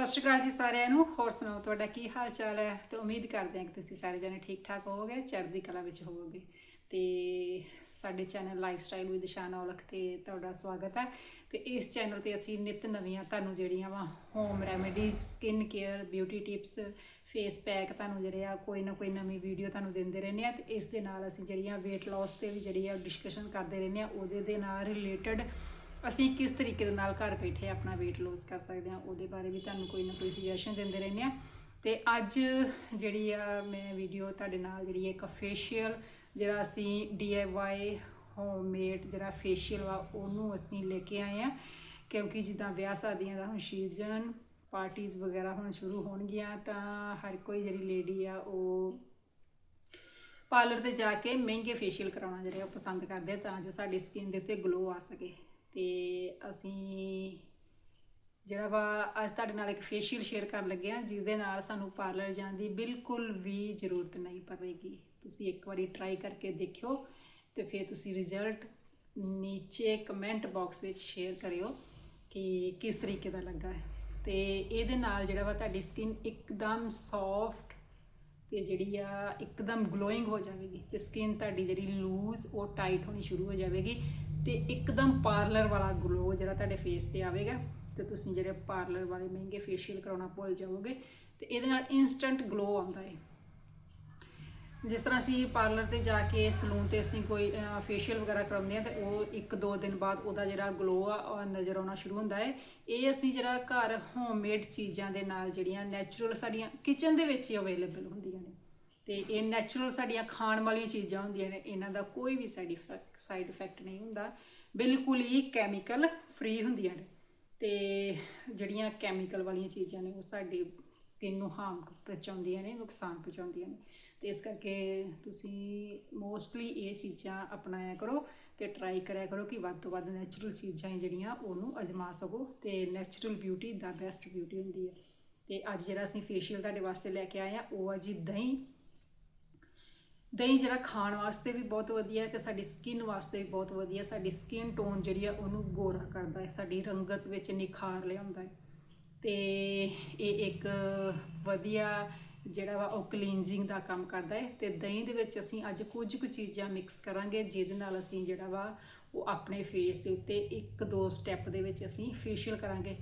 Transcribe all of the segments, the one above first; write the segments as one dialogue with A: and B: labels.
A: ਸਤਿ ਸ਼੍ਰੀ ਅਕਾਲ ਜੀ ਸਾਰਿਆਂ ਨੂੰ। ਹੋਰ ਸੁਣਾਓ, ਤੁਹਾਡਾ ਕੀ ਹਾਲ ਚਾਲ ਹੈ? ਤੇ ਉਮੀਦ ਕਰਦੇ ਹਾਂ ਕਿ ਤੁਸੀਂ ਸਾਰੇ ਜਣੇ ਠੀਕ ਠਾਕ ਹੋਵੋਗੇ, ਚੜ੍ਹਦੀ ਕਲਾ ਵਿੱਚ ਹੋਵੋਗੇ। ਤੇ ਸਾਡੇ channel lifestyle with Shana Aulakh ਤੇ ਤੁਹਾਡਾ ਸਵਾਗਤ ਹੈ। ਤੇ ਇਸ ਚੈਨਲ ਤੇ ਅਸੀਂ ਨਿਤ ਨਵੀਆਂ ਤੁਹਾਨੂੰ ਜਿਹੜੀਆਂ ਵਾ home remedies skin care beauty tips face pack ਤੁਹਾਨੂੰ ਜਿਹੜੇ ਆ ਕੋਈ ਨਾ ਕੋਈ ਨਵੀਂ ਵੀਡੀਓ ਤੁਹਾਨੂੰ ਦਿੰਦੇ ਰਹਿੰਦੇ ਆ। ਤੇ ਇਸ ਦੇ ਨਾਲ ਅਸੀਂ ਜਿਹੜੀਆਂ weight loss ਤੇ ਵੀ ਜਿਹੜੀ ਆ ਡਿਸਕਸ਼ਨ ਕਰਦੇ ਰਹਿੰਦੇ ਆ, ਉਹਦੇ ਦੇ ਨਾਲ ਰਿਲੇਟਡ ਅਸੀਂ ਕਿਸ ਤਰੀਕੇ ਦੇ ਨਾਲ ਘਰ ਬੈਠੇ ਆਪਣਾ weight loss ਕਰ ਸਕਦੇ ਹਾਂ, ਉਹਦੇ ਬਾਰੇ ਵੀ ਤੁਹਾਨੂੰ ਕੋਈ ਨਾ ਕੋਈ ਸੁਜੈਸ਼ਨ ਦਿੰਦੇ ਰਹਿੰਦੇ ਆ ਤੇ ਅੱਜ ਜਿਹੜੀ ਆ ਮੈਂ ਵੀਡੀਓ ਤੁਹਾਡੇ ਨਾਲ ਜਿਹੜੀ ਹੈ ਇੱਕ ਫੇਸ਼ੀਅਲ ਜਿਹੜਾ ਅਸੀਂ DIY ਹੋਮਮੇਡ ਜਿਹੜਾ ਫੇਸ਼ੀਅਲ ਵਾ, ਉਹਨੂੰ ਅਸੀਂ ਲੈ ਕੇ ਆਏ ਆ ਕਿਉਂਕਿ ਜਿੱਦਾਂ ਵਿਆਹ ਸ਼ਾਦੀਆਂ ਦਾ ਹੁਣ ਸੀਜ਼ਨ ਪਾਰਟੀਆਂ ਵਗੈਰਾ ਹੁਣ ਸ਼ੁਰੂ ਹੋਣਗੀਆਂ, ਤਾਂ ਹਰ ਕੋਈ ਜਿਹੜੀ ਲੇਡੀ ਆ ਉਹ ਪਾਰਲਰ ਤੇ ਜਾ ਕੇ ਮਹਿੰਗੇ ਫੇਸ਼ੀਅਲ ਕਰਾਉਣਾ ਜਿਹੜਾ ਉਹ ਪਸੰਦ ਕਰਦੇ ਆ, ਤਾਂ ਜੋ ਸਾਡੀ ਸਕਿਨ ਦੇ ਉੱਤੇ ਗਲੋ ਆ ਸਕੇ। ਤੇ ਅਸੀਂ ਜਿਹੜਾ ਵਾ ਅੱਜ ਤੁਹਾਡੇ ਨਾਲ ਇੱਕ ਫੇਸ਼ੀਅਲ ਸ਼ੇਅਰ ਕਰਨ ਲੱਗੇ ਆ ਜਿਸ ਦੇ ਨਾਲ ਸਾਨੂੰ ਪਾਰਲਰ ਜਾਣ ਦੀ ਬਿਲਕੁਲ ਵੀ ਜ਼ਰੂਰਤ ਨਹੀਂ ਪਵੇਗੀ। ਤੁਸੀਂ ਇੱਕ ਵਾਰੀ ਟਰਾਈ ਕਰਕੇ ਦੇਖਿਓ ਤੇ ਫਿਰ ਤੁਸੀਂ ਰਿਜ਼ਲਟ ਨੀਚੇ ਕਮੈਂਟ ਬਾਕਸ ਵਿੱਚ ਸ਼ੇਅਰ ਕਰਿਓ ਕਿ ਕਿਸ ਤਰੀਕੇ ਦਾ ਲੱਗਾ ਹੈ। ਤੇ ਇਹਦੇ ਨਾਲ ਜਿਹੜਾ ਵਾ ਤੁਹਾਡੀ ਸਕਿਨ ਇੱਕਦਮ ਸੌਫਟ ਤੇ ਜਿਹੜੀ ਆ ਇੱਕਦਮ ਗਲੋਇੰਗ ਹੋ ਜਾਵੇਗੀ ਤੇ ਸਕਿਨ ਤੁਹਾਡੀ ਜਿਹੜੀ ਲੂਜ਼ ਉਹ ਟਾਈਟ ਹੋਣੀ ਸ਼ੁਰੂ ਹੋ ਜਾਵੇਗੀ ਤੇ ਇੱਕਦਮ ਪਾਰਲਰ ਵਾਲਾ ਗਲੋ ਜਿਹੜਾ ਤੁਹਾਡੇ ਫੇਸ ਤੇ ਆਵੇਗਾ, ਤੇ ਤੁਸੀਂ ਜਿਹੜੇ ਪਾਰਲਰ ਵਾਲੇ ਮਹਿੰਗੇ ਫੇਸ਼ੀਅਲ ਕਰਾਉਣਾ ਭੁੱਲ ਜਾਓਗੇ, ਤੇ ਇਹਦੇ ਨਾਲ ਇਨਸਟੈਂਟ ਗਲੋ ਆਉਂਦਾ ਹੈ ਜਿਸ ਤਰ੍ਹਾਂ ਅਸੀਂ ਪਾਰਲਰ ਤੇ ਜਾ ਕੇ ਸਲੂਨ ਤੇ ਅਸੀਂ ਕੋਈ ਫੇਸ਼ੀਅਲ ਵਗੈਰਾ ਕਰਾਉਂਦੇ ਆ ਤੇ ਉਹ ਇੱਕ ਦੋ ਦਿਨ ਬਾਅਦ ਉਹਦਾ ਜਿਹੜਾ ਗਲੋ ਆ, ਉਹ ਨਜ਼ਰ ਆਉਣਾ ਸ਼ੁਰੂ ਹੁੰਦਾ ਹੈ ਇਹ ਅਸੀਂ ਜਿਹੜਾ ਘਰ ਹੋਮਮੇਡ ਚੀਜ਼ਾਂ ਦੇ ਨਾਲ ਜਿਹੜੀਆਂ ਨੈਚੁਰਲ ਸਾਡੀਆਂ ਕਿਚਨ ਦੇ ਵਿੱਚ ਹੀ ਅਵੇਲੇਬਲ ਹੁੰਦੀਆਂ ਨੇ। ਤੇ ਇਹ ਨੈਚੁਰਲ ਸਾਡੀਆਂ ਖਾਣ ਵਾਲੀਆਂ ਚੀਜ਼ਾਂ ਹੁੰਦੀਆਂ ਨੇ, ਇਹਨਾਂ ਦਾ ਕੋਈ ਵੀ ਸਾਈਡ ਇਫੈਕਟ ਸਾਈਡ ਇਫੈਕਟ ਨਹੀਂ ਹੁੰਦਾ। ਬਿਲਕੁਲ ਹੀ ਕੈਮੀਕਲ ਫ੍ਰੀ ਹੁੰਦੀਆਂ ਨੇ। ਤੇ ਜਿਹੜੀਆਂ ਕੈਮੀਕਲ ਵਾਲੀਆਂ ਚੀਜ਼ਾਂ ਨੇ, ਉਹ ਸਾਡੀ ਸਕਿਨ ਨੂੰ ਹਾਰਮ ਪਹੁੰਚਾਉਂਦੀਆਂ ਨੇ, ਨੁਕਸਾਨ ਪਹੁੰਚਾਉਂਦੀਆਂ ਨੇ। ਤੇ ਇਸ ਕਰਕੇ ਤੁਸੀਂ ਮੋਸਟਲੀ ਇਹ ਚੀਜ਼ਾਂ ਅਪਣਾਇਆ ਕਰੋ ਤੇ ਟਰਾਈ ਕਰਿਆ ਕਰੋ ਕਿ ਵੱਧ ਤੋਂ ਵੱਧ ਨੈਚੁਰਲ ਚੀਜ਼ਾਂ ਜਿਹੜੀਆਂ, ਉਹਨੂੰ ਅਜਮਾ ਸਕੋ ਤੇ ਨੈਚੁਰਲ ਬਿਊਟੀ ਦਾ ਬੈਸਟ ਬਿਊਟੀ ਹੁੰਦੀ ਹੈ। ਤੇ ਅੱਜ ਜਿਹੜਾ ਅਸੀਂ ਫੇਸ਼ੀਅਲ ਤੁਹਾਡੇ ਵਾਸਤੇ ਲੈ ਕੇ ਆਏ ਆ ਉਹ ਆ ਜੀ ਦਹੀਂ। ਦਹੀਂ ਜਿਹੜਾ ਖਾਣ ਵਾਸਤੇ ਵੀ ਬਹੁਤ ਵਧੀਆ ਹੈ ਤੇ ਸਾਡੀ ਸਕਿਨ ਵਾਸਤੇ ਵੀ ਬਹੁਤ ਵਧੀਆ, ਸਾਡੀ ਸਕਿਨ ਟੋਨ ਜਿਹੜੀ ਆ ਉਹਨੂੰ ਗੋਰਾ ਕਰਦਾ ਹੈ, ਸਾਡੀ ਰੰਗਤ ਵਿੱਚ ਨਿਖਾਰ ਲਿਆਉਂਦਾ ਹੈ। ਤੇ ਇਹ ਇੱਕ ਵਧੀਆ ਜਿਹੜਾ ਵਾ ਉਹ ਕਲੀਨਜ਼ਿੰਗ ਦਾ ਕੰਮ ਕਰਦਾ ਹੈ ਤੇ ਦਹੀਂ ਦੇ ਵਿੱਚ ਅਸੀਂ ਅੱਜ ਕੁਝ ਕੁ ਚੀਜ਼ਾਂ ਮਿਕਸ ਕਰਾਂਗੇ ਜਿਹਦੇ ਨਾਲ ਅਸੀਂ ਜਿਹੜਾ ਵਾ ਉਹ ਆਪਣੇ ਫੇਸ ਦੇ ਉੱਤੇ ਇੱਕ ਦੋ ਸਟੈਪ ਦੇ ਵਿੱਚ ਅਸੀਂ ਫੇਸ਼ੀਅਲ ਕਰਾਂਗੇ।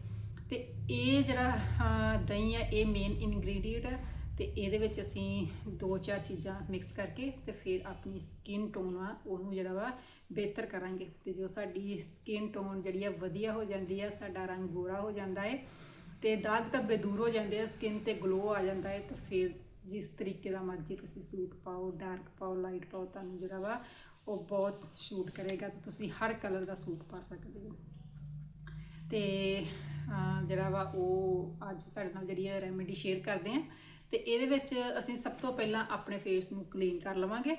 A: ਤੇ ਇਹ ਜਿਹੜਾ ਦਹੀਂ ਹੈ ਇਹ ਮੇਨ ਇਨਗਰੀਡੀਅੰਟ ਹੈ ਤੇ ਇਹਦੇ ਵਿੱਚ ਅਸੀਂ ਦੋ ਚਾਰ ਚੀਜ਼ਾਂ ਮਿਕਸ ਕਰਕੇ ਤੇ ਫਿਰ ਆਪਣੀ ਸਕਿਨ ਟੋਨ ਆ, ਉਹਨੂੰ ਜਿਹੜਾ ਵਾ ਬਿਹਤਰ ਕਰਾਂਗੇ। ਤੇ ਜੋ ਸਾਡੀ ਸਕਿਨ ਟੋਨ ਜਿਹੜੀ ਆ ਵਧੀਆ ਹੋ ਜਾਂਦੀ ਆ, ਸਾਡਾ ਰੰਗ ਗੋਰਾ ਹੋ ਜਾਂਦਾ ਹੈ ਤੇ ਦਾਗ ਧੱਬੇ ਦੂਰ ਹੋ ਜਾਂਦੇ ਆ ਸਕਿਨ ਤੇ ਗਲੋ ਆ ਜਾਂਦਾ ਹੈ ਤਾਂ ਫਿਰ ਜਿਸ ਤਰੀਕੇ ਦਾ ਮਰਜ਼ੀ ਤੁਸੀਂ ਸੂਟ ਪਾਓ ਡਾਰਕ ਪਾਓ ਲਾਈਟ ਪਾਓ, ਤੁਹਾਨੂੰ ਜਿਹੜਾ ਵਾ ਉਹ ਬਹੁਤ ਸ਼ੂਟ ਕਰੇਗਾ ਤੇ ਤੁਸੀਂ ਹਰ ਕਲਰ ਦਾ ਸੂਟ ਪਾ ਸਕਦੇ ਹੋ। ਤੇ ਜਿਹੜਾ ਵਾ ਉਹ ਅੱਜ ਤੁਹਾਡੇ ਨਾਲ ਜਿਹੜੀ ਹੈ ਰੈਮੇਡੀ ਸ਼ੇਅਰ ਕਰਦੇ ਆ। ਤੇ ਇਹਦੇ ਵਿੱਚ ਅਸੀਂ ਸਭ ਤੋਂ ਪਹਿਲਾਂ ਆਪਣੇ ਫੇਸ ਨੂੰ ਕਲੀਨ ਕਰ ਲਵਾਂਗੇ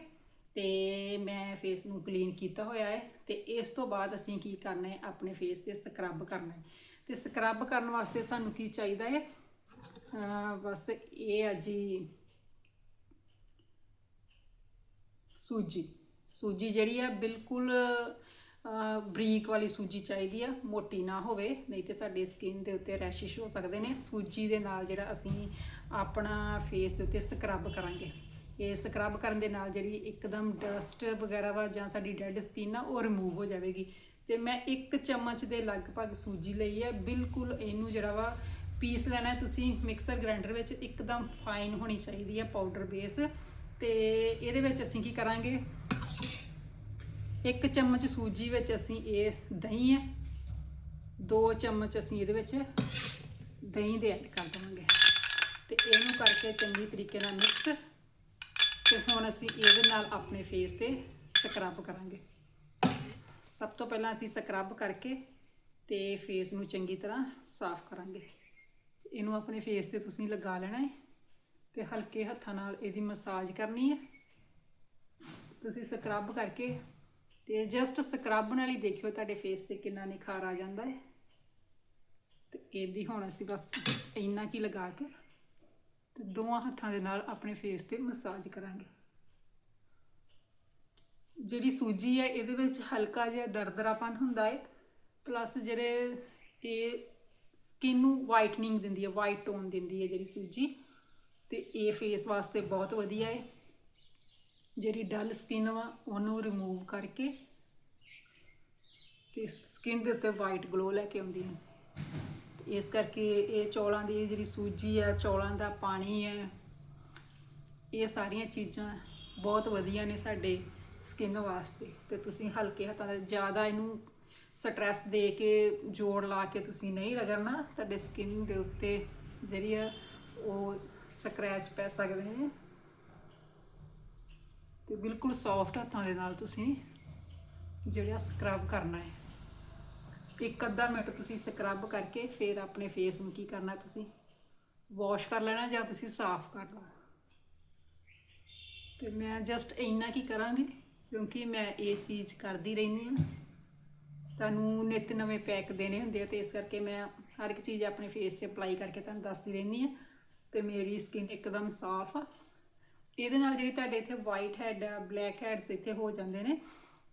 A: ਤੇ ਮੈਂ ਫੇਸ ਨੂੰ ਕਲੀਨ ਕੀਤਾ ਹੋਇਆ ਹੈ ਤੇ ਇਸ ਤੋਂ ਬਾਅਦ ਅਸੀਂ ਕੀ ਕਰਨਾ ਹੈ, ਆਪਣੇ ਫੇਸ ਤੇ ਸਕਰਬ ਕਰਨਾ ਹੈ। ਤੇ ਸਕਰਬ ਕਰਨ ਵਾਸਤੇ ਸਾਨੂੰ ਕੀ ਚਾਹੀਦਾ ਹੈ? ਬਸ ਇਹ ਆ ਜੀ ਸੂਜੀ। ਸੂਜੀ ਜਿਹੜੀ ਆ ਬਿਲਕੁਲ ਬਰੀਕ ਵਾਲੀ ਸੂਜੀ ਚਾਹੀਦੀ ਆ, ਮੋਟੀ ਨਾ ਹੋਵੇ, ਨਹੀਂ ਤੇ ਸਾਡੇ ਸਕਿਨ ਦੇ ਉੱਤੇ ਰੈਸ਼ਿਸ਼ ਹੋ ਸਕਦੇ ਨੇ। ਸੂਜੀ ਦੇ ਨਾਲ ਜਿਹੜਾ ਅਸੀਂ ਆਪਣਾ ਫੇਸ ਦੇ ਉੱਤੇ ਸਕਰਬ ਕਰਾਂਗੇ। ਇਹ ਸਕਰਬ ਕਰਨ ਦੇ ਨਾਲ ਜਿਹੜੀ ਇੱਕਦਮ ਡਸਟ ਵਗੈਰਾ ਵਾ ਜਾਂ ਸਾਡੀ ਡੈਡ ਸਕਿਨ ਆ, ਉਹ ਰਿਮੂਵ ਹੋ ਜਾਵੇਗੀ। ਤੇ ਮੈਂ ਇੱਕ ਚਮਚ ਦੇ ਲਗਭਗ ਸੂਜੀ ਲਈ ਹੈ ਬਿਲਕੁਲ ਇਹਨੂੰ ਜਿਹੜਾ ਵਾ ਪੀਸ ਲੈਣਾ ਤੁਸੀਂ ਮਿਕਸਰ ਗ੍ਰਾਈਂਡਰ ਵਿੱਚ, ਇੱਕਦਮ ਫਾਈਨ ਹੋਣੀ ਚਾਹੀਦੀ ਹੈ ਪਾਊਡਰ ਬੇਸ ਤੇ ਇਹਦੇ ਵਿੱਚ ਅਸੀਂ ਕੀ ਕਰਾਂਗੇ? ਇੱਕ ਚਮਚ ਸੂਜੀ ਵਿੱਚ ਅਸੀਂ ਇਹ ਦਹੀਂ ਹੈ ਦੋ ਚਮਚ ਅਸੀਂ ਇਹਦੇ ਵਿੱਚ ਦਹੀਂ ਦੇ ਐਡ ਕਰ ਕਰਕੇ ਚੰਗੀ ਤਰੀਕੇ ਨਾਲ ਮਿਕਸ ਤੇ ਹੁਣ ਅਸੀਂ ਇਹਦੇ ਨਾਲ ਆਪਣੇ ਫੇਸ ਤੇ ਸਕਰਬ ਕਰਾਂਗੇ। ਸਭ ਤੋਂ ਪਹਿਲਾਂ ਅਸੀਂ ਸਕਰਬ ਕਰਕੇ ਤੇ ਫੇਸ ਨੂੰ ਚੰਗੀ ਤਰ੍ਹਾਂ ਸਾਫ਼ ਕਰਾਂਗੇ। ਇਹਨੂੰ ਆਪਣੇ ਫੇਸ ਤੇ ਤੁਸੀਂ ਲਗਾ ਲੈਣਾ ਹੈ ਤੇ ਹਲਕੇ ਹੱਥਾਂ ਨਾਲ ਇਹਦੀ ਮਸਾਜ ਕਰਨੀ ਹੈ। ਤੁਸੀਂ ਸਕਰਬ ਕਰਕੇ ਤੇ ਜਸਟ ਸਕਰਬ ਨਾਲ ਹੀ ਦੇਖਿਓ ਤੁਹਾਡੇ ਫੇਸ ਤੇ ਕਿੰਨਾ ਨਿਖਾਰ ਆ ਜਾਂਦਾ ਹੈ। ਤੇ ਇਹਦੀ ਹੁਣ ਅਸੀਂ ਬਸ ਇੰਨਾ ਕੀ ਲਗਾ ਕੇ ਤੇ ਦੋਵਾਂ ਹੱਥਾਂ ਦੇ ਨਾਲ ਆਪਣੇ ਫੇਸ ਤੇ ਮਸਾਜ ਕਰਾਂਗੇ। ਜਿਹੜੀ ਸੂਜੀ ਹੈ, ਇਹਦੇ ਵਿੱਚ ਹਲਕਾ ਜਿਹਾ ਦਰਦਰਾਪਨ ਹੁੰਦਾ ਹੈ ਪਲੱਸ ਜਿਹੜੇ ਇਹ ਸਕਿਨ ਨੂੰ ਵਾਈਟਨਿੰਗ ਦਿੰਦੀ ਹੈ ਵਾਈਟ ਟੋਨ ਦਿੰਦੀ ਹੈ ਜਿਹੜੀ ਸੂਜੀ, ਤੇ ਇਹ ਫੇਸ ਵਾਸਤੇ ਬਹੁਤ ਵਧੀਆ ਹੈ। ਜਿਹੜੀ ਡਲ ਸਕਿਨ ਵਾ, ਉਹਨੂੰ ਰਿਮੂਵ ਕਰਕੇ ਤੇ ਸਕਿਨ ਦੇ ਉੱਤੇ ਵਾਈਟ ਗਲੋ ਲੈ ਕੇ ਆਉਂਦੀ ਹੈ। ਇਸ ਕਰਕੇ ਇਹ ਚੌਲਾਂ ਦੀ ਜਿਹੜੀ ਸੂਜੀ ਆ, ਚੌਲਾਂ ਦਾ ਪਾਣੀ ਹੈ ਇਹ ਸਾਰੀਆਂ ਚੀਜ਼ਾਂ ਬਹੁਤ ਵਧੀਆ ਨੇ ਸਾਡੇ ਸਕਿਨ ਵਾਸਤੇ ਤੇ ਤੁਸੀਂ ਹਲਕੇ ਹੱਥਾਂ ਨਾਲ ਜ਼ਿਆਦਾ ਇਹਨੂੰ ਸਟ੍ਰੈਸ ਦੇ ਕੇ, ਜੋੜ ਲਾ ਕੇ ਤੁਸੀਂ ਨਹੀਂ ਰਗੜਨਾ, ਤੁਹਾਡੇ ਸਕਿਨ ਦੇ ਉੱਤੇ ਜਿਹੜੀ ਆ, ਉਹ ਸਕ੍ਰੈਚ ਪੈ ਸਕਦੇ ਨੇ ਤੇ ਬਿਲਕੁਲ ਸੌਫਟ ਹੱਥਾਂ ਦੇ ਨਾਲ ਤੁਸੀਂ ਜਿਹੜਾ ਸਕਰਬ ਕਰਨਾ ਹੈ। ਇੱਕ ਅੱਧਾ ਮਿੰਟ ਤੁਸੀਂ ਸਕਰਬ ਕਰਕੇ ਫਿਰ ਆਪਣੇ ਫੇਸ ਨੂੰ ਕੀ ਕਰਨਾ ਤੁਸੀਂ? ਵਾਸ਼ ਕਰ ਲੈਣਾ ਜਾਂ ਤੁਸੀਂ ਸਾਫ਼ ਕਰ ਲਓ ਤੇ ਮੈਂ ਜਸਟ ਇੰਨਾ ਕੀ ਕਰਾਂਗੀ, ਕਿਉਂਕਿ ਮੈਂ ਇਹ ਚੀਜ਼ ਕਰਦੀ ਰਹਿੰਦੀ ਹਾਂ। ਤੁਹਾਨੂੰ ਨਿਤ ਨਵੇਂ ਪੈਕ ਦੇਣੇ ਹੁੰਦੇ ਆ ਤੇ ਇਸ ਕਰਕੇ ਮੈਂ ਹਰ ਇੱਕ ਚੀਜ਼ ਆਪਣੇ ਫੇਸ ਤੇ ਅਪਲਾਈ ਕਰਕੇ ਤੁਹਾਨੂੰ ਦੱਸਦੀ ਰਹਿੰਦੀ ਹਾਂ। ਤੇ ਮੇਰੀ ਸਕਿਨ ਇੱਕਦਮ ਸਾਫ਼ ਆ। ਇਹਦੇ ਨਾਲ ਜਿਹੜੀ ਤੁਹਾਡੇ ਇੱਥੇ ਵਾਈਟ ਹੈਡ ਆ ਬਲੈਕ ਹੈਡਸ ਇੱਥੇ ਹੋ ਜਾਂਦੇ ਨੇ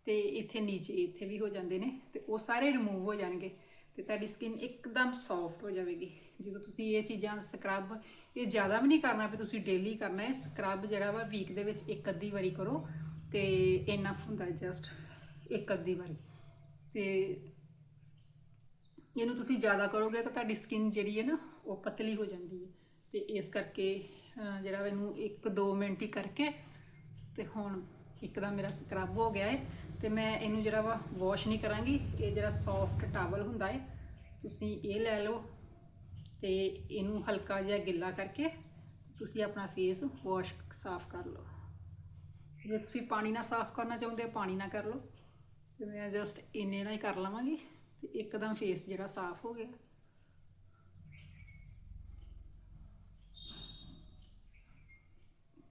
A: ਤੇ ਇੱਥੇ ਨੀਚੇ ਇੱਥੇ ਵੀ ਹੋ ਜਾਂਦੇ ਨੇ ਤੇ ਉਹ ਸਾਰੇ ਰਿਮੂਵ ਹੋ ਜਾਣਗੇ ਤੇ ਤੁਹਾਡੀ ਸਕਿਨ ਇੱਕਦਮ ਸੌਫਟ ਹੋ ਜਾਵੇਗੀ। ਜਦੋਂ ਤੁਸੀਂ ਇਹ ਚੀਜ਼ਾਂ ਸਕਰਬ ਇਹ ਜ਼ਿਆਦਾ ਵੀ ਨਹੀਂ ਕਰਨਾ ਵੀ ਤੁਸੀਂ ਡੇਲੀ ਕਰਨਾ ਹੈ ਸਕਰਬ ਜਿਹੜਾ ਵਾ ਵੀਕ ਦੇ ਵਿੱਚ ਇੱਕ ਅੱਧੀ ਵਾਰੀ ਕਰੋ ਤੇ ਇਨਫ ਹੁੰਦਾ ਜਸਟ ਇੱਕ ਅੱਧੀ ਵਾਰੀ। ਤੇ ਇਹਨੂੰ ਤੁਸੀਂ ਜ਼ਿਆਦਾ ਕਰੋਗੇ ਤਾਂ ਤੁਹਾਡੀ ਸਕਿਨ ਜਿਹੜੀ ਹੈ ਨਾ, ਉਹ ਪਤਲੀ ਹੋ ਜਾਂਦੀ ਹੈ। ਤੇ ਇਸ ਕਰਕੇ ਜਿਹੜਾ ਵਾ ਇਹਨੂੰ 1-2 ਮਿੰਟ ਹੀ ਕਰਕੇ ਤੇ ਹੁਣ ਇੱਕਦਮ ਮੇਰਾ ਸਕਰਬ ਹੋ ਗਿਆ ਹੈ। ਤੇ ਮੈਂ ਇਹਨੂੰ ਜਿਹੜਾ ਵਾ ਵਾਸ਼ ਨਹੀਂ ਕਰਾਂਗੀ, ਇਹ ਜਿਹੜਾ ਸੌਫਟ ਟਾਵਲ ਹੁੰਦਾ ਹੈ ਤੁਸੀਂ ਇਹ ਲੈ ਲਓ ਤੇ ਇਹਨੂੰ ਹਲਕਾ ਜਿਹਾ ਗਿੱਲਾ ਕਰਕੇ ਤੁਸੀਂ ਆਪਣਾ ਫੇਸ ਵਾਸ਼ ਸਾਫ਼ ਕਰ ਲਓ। ਜੇ ਤੁਸੀਂ ਪਾਣੀ ਨਾਲ ਸਾਫ਼ ਕਰਨਾ ਚਾਹੁੰਦੇ ਹੋ, ਪਾਣੀ ਨਾਲ ਕਰ ਲਓ। ਤੇ ਮੈਂ ਜਸਟ ਇੰਨੇ ਨਾਲ ਹੀ ਕਰ ਲਵਾਂਗੀ ਤੇ ਇੱਕਦਮ ਫੇਸ ਜਿਹੜਾ ਸਾਫ਼ ਹੋ ਗਿਆ।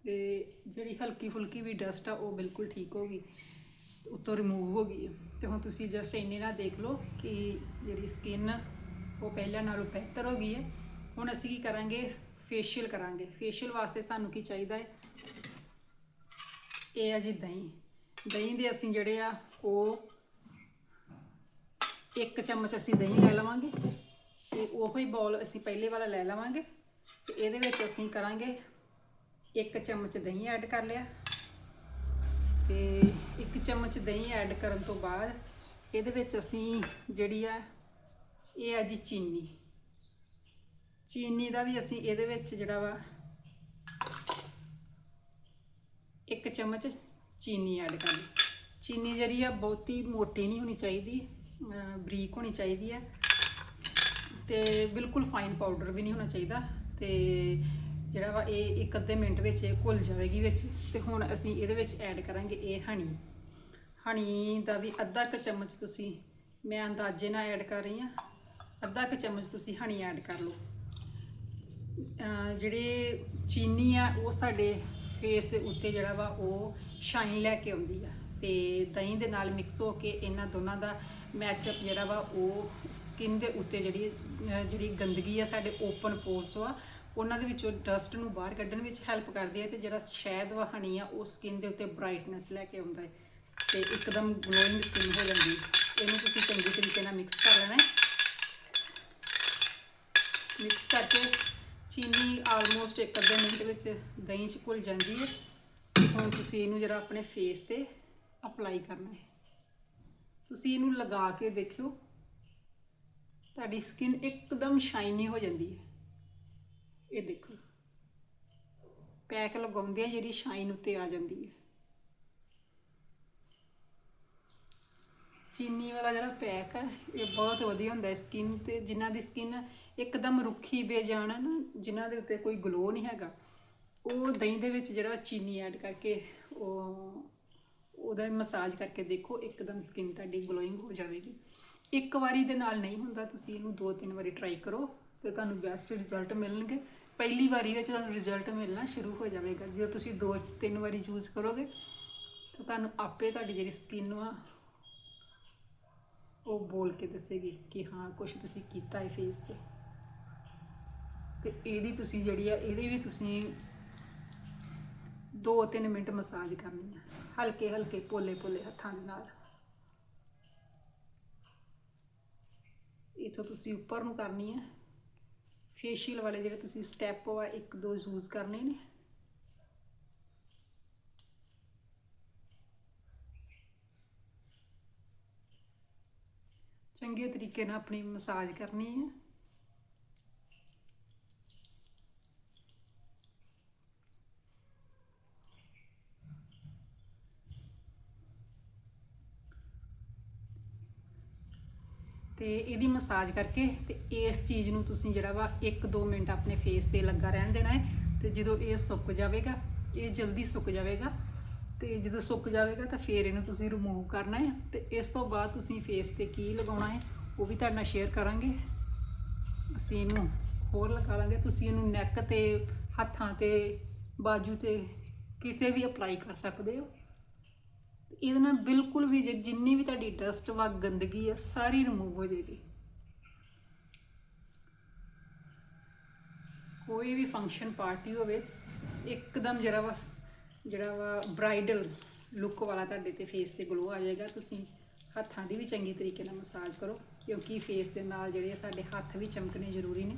A: ਤੇ ਜਿਹੜੀ ਹਲਕੀ ਫੁਲਕੀ ਵੀ ਡਸਟ ਆ, ਉਹ ਬਿਲਕੁਲ ਠੀਕ ਹੋ ਗਈ। ਉੱਤੋਂ ਰਿਮੂਵ ਹੋ ਗਈ ਹੈ। ਤੇ ਹੁਣ ਤੁਸੀਂ ਜਸਟ ਇੰਨੇ ਨਾਲ ਦੇਖ ਲਓ ਕਿ ਜਿਹੜੀ ਸਕਿਨ ਉਹ ਪਹਿਲਾਂ ਨਾਲੋਂ ਬਿਹਤਰ ਹੋ ਗਈ ਹੈ। ਹੁਣ ਅਸੀਂ ਕੀ ਕਰਾਂਗੇ? ਫੇਸ਼ੀਅਲ ਕਰਾਂਗੇ। ਫੇਸ਼ੀਅਲ ਵਾਸਤੇ ਸਾਨੂੰ ਕੀ ਚਾਹੀਦਾ ਹੈ? ਇਹ ਆ ਜੀ ਦਹੀਂ। ਦਹੀਂ ਦੇ ਅਸੀਂ ਜਿਹੜੇ ਆ, ਉਹ ਇੱਕ ਚਮਚ ਅਸੀਂ ਦਹੀਂ ਲੈ ਲਵਾਂਗੇ। ਤੇ ਉਹੋ ਹੀ ਬੌਲ ਅਸੀਂ ਪਹਿਲੇ ਵਾਲਾ ਲੈ ਲਵਾਂਗੇ। ਤੇ ਇਹਦੇ ਵਿੱਚ ਅਸੀਂ ਕਰਾਂਗੇ ਇੱਕ ਚਮਚ ਦਹੀਂ ਐਡ ਕਰ ਲਿਆ। ਤੇ ਇੱਕ ਚਮਚ ਦਹੀਂ ਐਡ ਕਰਨ ਤੋਂ ਬਾਅਦ ਇਹਦੇ ਵਿੱਚ ਅਸੀਂ ਜਿਹੜੀ ਆ, ਇਹ ਆ ਜੀ ਚੀਨੀ। ਚੀਨੀ ਦਾ ਵੀ ਅਸੀਂ ਇਹਦੇ ਵਿੱਚ ਜਿਹੜਾ ਵਾ ਇੱਕ ਚਮਚ ਚੀਨੀ ਐਡ ਕਰ ਚੀਨੀ ਜਿਹੜੀ ਆ ਬਹੁਤੀ ਮੋਟੀ ਨਹੀਂ ਹੋਣੀ ਚਾਹੀਦੀ ਬਰੀਕ ਹੋਣੀ ਚਾਹੀਦੀ ਹੈ ਤੇ ਬਿਲਕੁਲ ਫਾਈਨ ਪਾਊਡਰ ਵੀ ਨਹੀਂ ਹੋਣਾ ਚਾਹੀਦਾ ਤੇ ਜਿਹੜਾ ਵਾ ਇਹ ਇੱਕ ਅੱਧੇ ਮਿੰਟ ਵਿੱਚ ਇਹ ਘੁਲ ਜਾਵੇਗੀ ਵਿੱਚ ਤੇ ਹੁਣ ਅਸੀਂ ਇਹਦੇ ਵਿੱਚ ਐਡ ਕਰਾਂਗੇ ਇਹ ਹਣੀ ਹਣੀ ਦਾ ਵੀ ਅੱਧਾ ਕੁ ਚਮਚ ਤੁਸੀਂ ਮੈਂ ਅੰਦਾਜ਼ੇ ਨਾਲ ਐਡ ਕਰ ਰਹੀ ਹਾਂ। ਅੱਧਾ ਕੁ ਚਮਚ ਤੁਸੀਂ ਹਣੀ ਐਡ ਕਰ ਲਓ। ਜਿਹੜੇ ਚੀਨੀ ਆ, ਉਹ ਸਾਡੇ ਫੇਸ ਦੇ ਉੱਤੇ ਜਿਹੜਾ ਵਾ ਉਹ ਸ਼ਾਈਨ ਲੈ ਕੇ ਆਉਂਦੀ ਆ। ਤੇ ਦਹੀਂ ਦੇ ਨਾਲ ਮਿਕਸ ਹੋ ਕੇ ਇਹਨਾਂ ਦੋਨਾਂ ਦਾ ਮੈਚਅਪ ਜਿਹੜਾ ਵਾ ਉਹ ਸਕਿਨ ਦੇ ਉੱਤੇ ਜਿਹੜੀ ਜਿਹੜੀ ਗੰਦਗੀ ਆ, ਸਾਡੇ ਓਪਨ ਪੋਰਸ ਆ ਉਹਨਾਂ ਦੇ ਵਿੱਚੋਂ ਡਸਟ ਨੂੰ ਬਾਹਰ ਕੱਢਣ ਵਿੱਚ ਹੈਲਪ ਕਰਦੀ ਹੈ ਤੇ ਜਿਹੜਾ ਸ਼ਹਿਦ ਵਾ ਹਣੀ ਆ, ਉਹ ਸਕਿਨ ਦੇ ਉੱਤੇ ਬ੍ਰਾਈਟਨੈਸ ਲੈ ਕੇ ਆਉਂਦਾ ਹੈ ਤੇ ਇੱਕਦਮ ਗਲੋਇੰਗ ਸਕਿਨ ਹੋ ਜਾਂਦੀ ਹੈ। ਇਹਨੂੰ ਤੁਸੀਂ ਚੰਗੇ ਤਰੀਕੇ ਨਾਲ ਮਿਕਸ ਕਰ ਲੈਣਾ ਹੈ। ਮਿਕਸ ਕਰਕੇ ਚੀਨੀ ਆਲਮੋਸਟ ਇੱਕ ਅੱਧੇ ਮਿੰਟ ਵਿੱਚ ਦਹੀਂ ਚ ਘੁਲ ਜਾਂਦੀ ਹੈ ਹੁਣ ਤੁਸੀਂ ਇਹਨੂੰ ਜਿਹੜਾ ਆਪਣੇ ਫੇਸ ਤੇ ਅਪਲਾਈ ਕਰਨਾ ਹੈ। ਤੁਸੀਂ ਇਹਨੂੰ ਲਗਾ ਕੇ ਦੇਖਿਓ, ਤੁਹਾਡੀ ਸਕਿਨ ਇੱਕਦਮ ਸ਼ਾਈਨੀ ਹੋ ਜਾਂਦੀ ਹੈ। ਇਹ ਦੇਖੋ। ਪੈਕ ਲਗਾਉਂਦੇ ਆ ਜਿਹੜੀ ਸ਼ਾਈਨ ਉੱਤੇ ਆ ਜਾਂਦੀ ਹੈ। ਚੀਨੀ ਵਾਲਾ ਜਿਹੜਾ ਪੈਕ ਹੈ, ਇਹ ਬਹੁਤ ਵਧੀਆ ਹੁੰਦਾ ਹੈ ਸਕਿਨ ਤੇ। ਜਿਨ੍ਹਾਂ ਦੀ ਸਕਿਨ ਇੱਕਦਮ ਰੁੱਖੀ, ਬੇਜਾਨ ਹੈ ਨਾ, ਜਿਨ੍ਹਾਂ ਦੇ ਉੱਤੇ ਕੋਈ ਗਲੋ ਨਹੀਂ ਹੈਗਾ, ਉਹ ਦਹੀਂ ਦੇ ਵਿੱਚ ਜਿਹੜਾ ਚੀਨੀ ਐਡ ਕਰਕੇ ਉਹ, ਉਹਦਾ ਮਸਾਜ ਕਰਕੇ ਦੇਖੋ, ਇੱਕਦਮ ਸਕਿਨ ਤੁਹਾਡੀ ਗਲੋਇੰਗ ਹੋ ਜਾਵੇਗੀ। ਇੱਕ ਵਾਰੀ ਦੇ ਨਾਲ ਨਹੀਂ ਹੁੰਦਾ, ਤੁਸੀਂ ਇਹਨੂੰ ਦੋ ਤਿੰਨ ਵਾਰੀ ਟਰਾਈ ਕਰੋ। ਤੇ ਤੁਹਾਨੂੰ ਬੈਸਟ ਰਿਜ਼ਲਟ ਮਿਲਣਗੇ। ਪਹਿਲੀ ਵਾਰੀ ਵਿੱਚ ਤੁਹਾਨੂੰ ਰਿਜ਼ਲਟ ਮਿਲਣਾ ਸ਼ੁਰੂ ਹੋ ਜਾਵੇਗਾ। ਜਦੋਂ ਤੁਸੀਂ ਦੋ, ਤਿੰਨ ਵਾਰੀ ਯੂਜ਼ ਕਰੋਗੇ, ਤਾਂ ਤੁਹਾਨੂੰ ਆਪੇ ਤੁਹਾਡੀ ਜਿਹੜੀ ਸਕਿਨ ਆ, ਉਹ ਬੋਲ ਕੇ ਦੱਸੇਗੀ ਕਿ ਹਾਂ ਕੁਝ ਤੁਸੀਂ ਕੀਤਾ ਹੈ ਫੇਸ ਤੇ। ਤੇ ਇਹਦੀ ਤੁਸੀਂ ਜਿਹੜੀ ਆ, ਇਹਦੀ ਵੀ ਤੁਸੀਂ 2-3 ਮਿੰਟ ਮਸਾਜ ਕਰਨੀ ਆ। ਹਲਕੇ ਹਲਕੇ ਪੋਲੇ ਪੋਲੇ ਹੱਥਾਂ ਦੇ ਨਾਲ। ਇਹ ਇੱਥੋਂ ਤੁਸੀਂ ਉੱਪਰ ਨੂੰ ਕਰਨੀ ਹੈ ਫੇਸ਼ੀਅਲ ਵਾਲੇ ਜਿਹੜੇ ਤੁਸੀਂ ਸਟੈਪ ਆ, ਇੱਕ, ਦੋ ਯੂਜ਼ ਕਰਨੇ ਨੇ। ਚੰਗੇ ਤਰੀਕੇ ਨਾਲ ਆਪਣੀ ਮਸਾਜ ਕਰਨੀ ਹੈ। ਤੇ ਇਹਦੀ ਮਸਾਜ ਕਰਕੇ ਤੇ ਇਸ ਚੀਜ਼ ਨੂੰ ਤੁਸੀਂ ਜਿਹੜਾ ਵਾ 1-2 ਮਿੰਟ ਆਪਣੇ ਫੇਸ ਤੇ ਲੱਗਾ ਰਹਿਣ ਦੇਣਾ ਹੈ ਤੇ ਜਦੋਂ ਇਹ ਸੁੱਕ ਜਾਵੇਗਾ, ਇਹ ਜਲਦੀ ਸੁੱਕ ਜਾਵੇਗਾ ਤੇ ਜਦੋਂ ਸੁੱਕ ਜਾਵੇਗਾ ਤਾਂ ਫਿਰ ਇਹਨੂੰ ਤੁਸੀਂ ਰਿਮੂਵ ਕਰਨਾ ਹੈ ਤੇ ਇਸ ਤੋਂ ਬਾਅਦ ਤੁਸੀਂ ਫੇਸ ਤੇ ਕੀ ਲਗਾਉਣਾ ਹੈ ਉਹ ਵੀ ਤੁਹਾਡੇ ਨਾਲ ਸ਼ੇਅਰ ਕਰਾਂਗੇ। ਅਸੀਂ ਇਹਨੂੰ ਹੋਰ ਲਗਾ ਲਾਂਗੇ, ਤੁਸੀਂ ਇਹਨੂੰ ਨੈਕ ਤੇ, ਹੱਥਾਂ ਤੇ, ਬਾਜੂ ਤੇ ਕਿਤੇ ਵੀ ਅਪਲਾਈ ਕਰ ਸਕਦੇ ਹੋ। ਇਹਦੇ ਨਾਲ ਬਿਲਕੁਲ ਵੀ ਜਿੰਨੀ ਵੀ ਤੁਹਾਡੀ ਡਸਟ ਵਾ, ਗੰਦਗੀ ਆ, ਸਾਰੀ ਰਿਮੂਵ ਹੋ ਜਾਏਗੀ। ਕੋਈ ਵੀ ਫੰਕਸ਼ਨ ਪਾਰਟੀ ਹੋਵੇ, ਇੱਕਦਮ ਜਿਹੜਾ ਵਾ ਜਿਹੜਾ ਵਾ ਬ੍ਰਾਈਡਲ ਲੁੱਕ ਵਾਲਾ ਤੁਹਾਡੇ ਤੇ ਫੇਸ ਤੇ ਗਲੋ ਆ ਜਾਏਗਾ। ਤੁਸੀਂ ਹੱਥਾਂ ਦੀ ਵੀ ਚੰਗੀ ਤਰੀਕੇ ਨਾਲ ਮਸਾਜ ਕਰੋ, ਕਿਉਂਕਿ ਫੇਸ ਦੇ ਨਾਲ ਜਿਹੜੇ ਆ ਸਾਡੇ ਹੱਥ ਵੀ ਚਮਕਣੇ ਜ਼ਰੂਰੀ ਨੇ।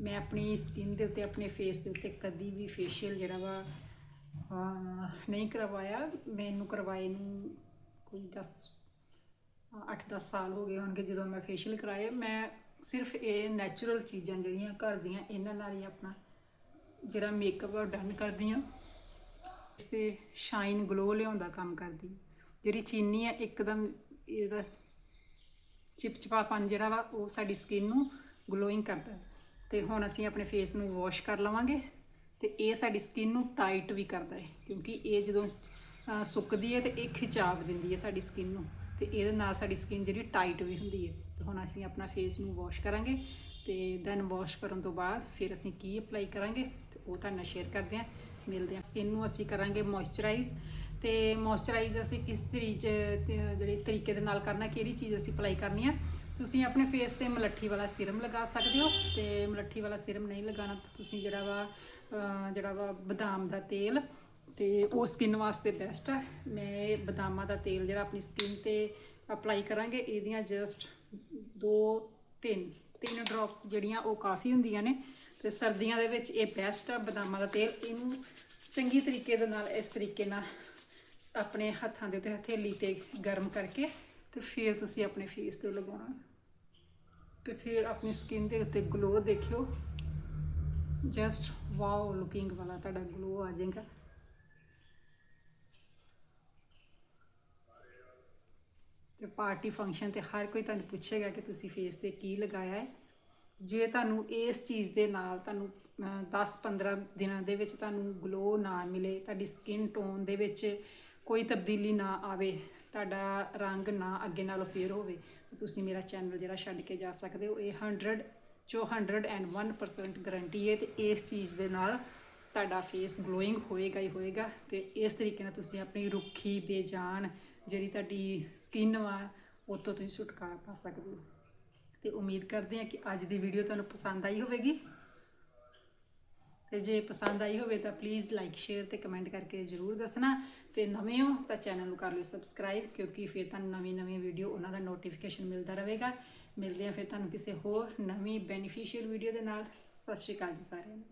A: ਮੈਂ ਆਪਣੀ ਸਕਿਨ ਦੇ ਉੱਤੇ, ਆਪਣੇ ਫੇਸ ਦੇ ਉੱਤੇ ਕਦੀ ਵੀ ਫੇਸ਼ੀਅਲ ਜਿਹੜਾ ਵਾ ਨਹੀਂ ਕਰਵਾਇਆ। ਮੈਨੂੰ ਕਰਵਾਏ ਨੂੰ ਕੋਈ 10 8-10 ਸਾਲ ਹੋ ਗਏ ਹੋਣਗੇ ਜਦੋਂ ਮੈਂ ਫੇਸ਼ੀਅਲ ਕਰਾਇਆ। ਮੈਂ ਸਿਰਫ ਇਹ ਨੈਚੁਰਲ ਚੀਜ਼ਾਂ ਜਿਹੜੀਆਂ ਘਰ ਦੀਆਂ, ਇਹਨਾਂ ਨਾਲ ਹੀ ਆਪਣਾ ਜਿਹੜਾ ਮੇਕਅਪ ਆ ਡਨ ਕਰਦੀ ਹਾਂ। ਇਸ ਤੇ ਸ਼ਾਈਨ ਗਲੋ ਲਿਆਉਣ ਦਾ ਕੰਮ ਕਰਦੀ। ਜਿਹੜੀ ਚੀਨੀ ਆ, ਇੱਕਦਮ ਇਹਦਾ ਚਿਪਚਿਪਾਪਨ ਜਿਹੜਾ ਵਾ, ਉਹ ਸਾਡੀ ਸਕਿਨ ਨੂੰ ਗਲੋਇੰਗ ਕਰਦਾ। ਹੈ। ਤੇ ਹੁਣ ਅਸੀਂ ਆਪਣੇ ਫੇਸ ਨੂੰ ਵਾਸ਼ ਕਰ ਲਵਾਂਗੇ। ਤੇ ਇਹ ਸਾਡੀ ਸਕਿਨ ਨੂੰ ਟਾਈਟ ਵੀ ਕਰਦਾ ਹੈ, ਕਿਉਂਕਿ ਇਹ ਜਦੋਂ ਸੁੱਕਦੀ ਹੈ ਤੇ ਇਹ ਖਿਚਾਵ ਦਿੰਦੀ ਹੈ ਸਾਡੀ ਸਕਿਨ ਨੂੰ ਤੇ ਇਹਦੇ ਨਾਲ ਸਾਡੀ ਸਕਿਨ ਜਿਹੜੀ ਟਾਈਟ ਵੀ ਹੁੰਦੀ ਹੈ। ਤੇ ਹੁਣ ਅਸੀਂ ਆਪਣਾ ਫੇਸ ਨੂੰ ਵਾਸ਼ ਕਰਾਂਗੇ ਤੇ ਦੈਨ ਵਾਸ਼ ਕਰਨ ਤੋਂ ਬਾਅਦ ਫਿਰ ਅਸੀਂ ਕੀ ਅਪਲਾਈ ਕਰਾਂਗੇ ਤੇ ਉਹ ਤੁਹਾਨੂੰ ਸ਼ੇਅਰ ਕਰਦੇ ਹਾਂ। ਮਿਲਦੇ ਹਾਂ। ਸਕਿਨ ਨੂੰ ਅਸੀਂ ਕਰਾਂਗੇ ਮੋਇਸਚਰਾਈਜ਼ ਤੇ ਮੋਇਸਚਰਾਈਜ਼ ਅਸੀਂ ਕਿਸ ਤਰੀਕੇ ਜਿਹੜੇ ਤਰੀਕੇ ਦੇ ਨਾਲ ਕਰਨਾ, ਕਿਹੜੀ ਚੀਜ਼ ਅਸੀਂ ਅਪਲਾਈ ਕਰਨੀ ਆ, ਤੁਸੀਂ ਆਪਣੇ ਫੇਸ ਤੇ ਮਲੱਠੀ ਵਾਲਾ ਸਿਰਮ ਲਗਾ ਸਕਦੇ ਹੋ ਤੇ ਮਲੱਠੀ ਵਾਲਾ ਸਿਰਮ ਨਹੀਂ ਲਗਾਉਣਾ ਤਾਂ ਤੁਸੀਂ ਜਿਹੜਾ ਵਾ ਜਿਹੜਾ ਵਾ ਬਦਾਮ ਦਾ ਤੇਲ ਤੇ ਉਹ ਸਕਿਨ ਵਾਸਤੇ ਬੈਸਟ ਹੈ ਮੈਂ ਇਹ ਬਦਾਮਾਂ ਦਾ ਤੇਲ ਜਿਹੜਾ ਆਪਣੀ ਸਕਿਨ ਤੇ ਅਪਲਾਈ ਕਰਾਂਗੇ, ਇਹਦੀਆਂ ਜਸਟ 2 3 ਤਿੰਨ ਡ੍ਰੌਪਸ ਜਿਹੜੀਆਂ ਉਹ ਕਾਫੀ ਹੁੰਦੀਆਂ ਨੇ ਤੇ ਸਰਦੀਆਂ ਦੇ ਵਿੱਚ ਇਹ ਬੈਸਟ ਆ ਬਦਾਮਾਂ ਦਾ ਤੇਲ। ਇਹਨੂੰ ਚੰਗੀ ਤਰੀਕੇ ਦੇ ਨਾਲ ਇਸ ਤਰੀਕੇ ਨਾਲ ਆਪਣੇ ਹੱਥਾਂ ਦੇ ਉੱਤੇ ਹਥੇਲੀ ਤੇ ਗਰਮ ਕਰਕੇ ਤੇ ਫਿਰ ਤੁਸੀਂ ਆਪਣੇ ਫੇਸ ਤੇ ਲਗਾਉਣਾ। ਤੇ ਫਿਰ ਆਪਣੀ ਸਕਿਨ ਦੇ ਉੱਤੇ ਗਲੋ ਦੇਖਿਓ। ਜਸਟ ਵਾਓ ਲੁਕਿੰਗ ਵਾਲਾ ਤੁਹਾਡਾ ਗਲੋ ਆ ਜਾਏਗਾ। ਤੇ ਪਾਰਟੀ ਫੰਕਸ਼ਨ ਤੇ ਹਰ ਕੋਈ ਤੁਹਾਨੂੰ ਪੁੱਛੇਗਾ ਕਿ ਤੁਸੀਂ ਫੇਸ ਤੇ ਕੀ ਲਗਾਇਆ ਹੈ। ਜੇ ਤੁਹਾਨੂੰ ਇਸ ਚੀਜ਼ ਦੇ ਨਾਲ ਤੁਹਾਨੂੰ 10-15 ਦਿਨਾਂ ਦੇ ਵਿੱਚ ਤੁਹਾਨੂੰ ਗਲੋ ਨਾ ਮਿਲੇ, ਤੁਹਾਡੀ ਸਕਿਨ ਟੋਨ ਦੇ ਵਿੱਚ ਕੋਈ ਤਬਦੀਲੀ ਨਾ ਆਵੇ, ਤੁਹਾਡਾ ਰੰਗ ਨਾ ਅੱਗੇ ਨਾਲੋਂ ਫੇਰ ਹੋਵੇ ਤੁਸੀਂ ਮੇਰਾ ਚੈਨਲ ਜਿਹੜਾ ਛੱਡ ਕੇ ਜਾ ਸਕਦੇ ਹੋ, ਇਹ 100 ਚੋਂ 101% ਗਾਰੰਟੀ ਹੈ ਤੇ ਇਸ ਚੀਜ਼ ਦੇ ਨਾਲ ਤੁਹਾਡਾ ਫੇਸ ਗਲੋਇੰਗ ਹੋਏਗਾ ਹੀ ਹੋਏਗਾ ਤੇ ਇਸ ਤਰੀਕੇ ਨਾਲ ਤੁਸੀਂ ਆਪਣੀ ਰੁੱਖੀ ਬੇਜਾਨ ਜਿਹੜੀ ਤੁਹਾਡੀ ਸਕਿਨ ਵਾ ਉਹ ਤੋਂ ਤੁਸੀਂ ਛੁਟਕਾਰਾ ਪਾ ਸਕਦੇ ਹੋ। ਤੇ ਉਮੀਦ ਕਰਦੇ ਹਾਂ ਕਿ ਅੱਜ ਦੀ ਵੀਡੀਓ ਤੁਹਾਨੂੰ ਪਸੰਦ ਆਈ ਹੋਵੇਗੀ। ਤੇ ਜੇ ਪਸੰਦ ਆਈ ਹੋਵੇ ਤਾਂ ਪਲੀਜ਼ ਲਾਈਕ ਸ਼ੇਅਰ ਤੇ ਕਮੈਂਟ ਕਰਕੇ ਜਰੂਰ ਦੱਸਣਾ। ਤੇ ਨਵੇਂ ਹੋ ਤਾਂ ਚੈਨਲ ਨੂੰ ਕਰ ਲਿਓ ਸਬਸਕ੍ਰਾਈਬ ਕਿਉਂਕਿ ਫਿਰ ਤੁਹਾਨੂੰ ਨਵੀਂ ਨਵੀਂ ਵੀਡੀਓ ਉਹਨਾਂ ਦਾ ਨੋਟੀਫਿਕੇਸ਼ਨ ਮਿਲਦਾ ਰਹੇਗਾ। ਮਿਲਦੇ ਹਾਂ ਫਿਰ ਤੁਹਾਨੂੰ ਕਿਸੇ ਹੋਰ ਨਵੀਂ ਬੈਨੀਫੀਸ਼ੀਅਲ ਵੀਡੀਓ ਦੇ ਨਾਲ। ਸਤਿ ਸ਼੍ਰੀ ਅਕਾਲ ਜੀ ਸਾਰਿਆਂ ਨੂੰ।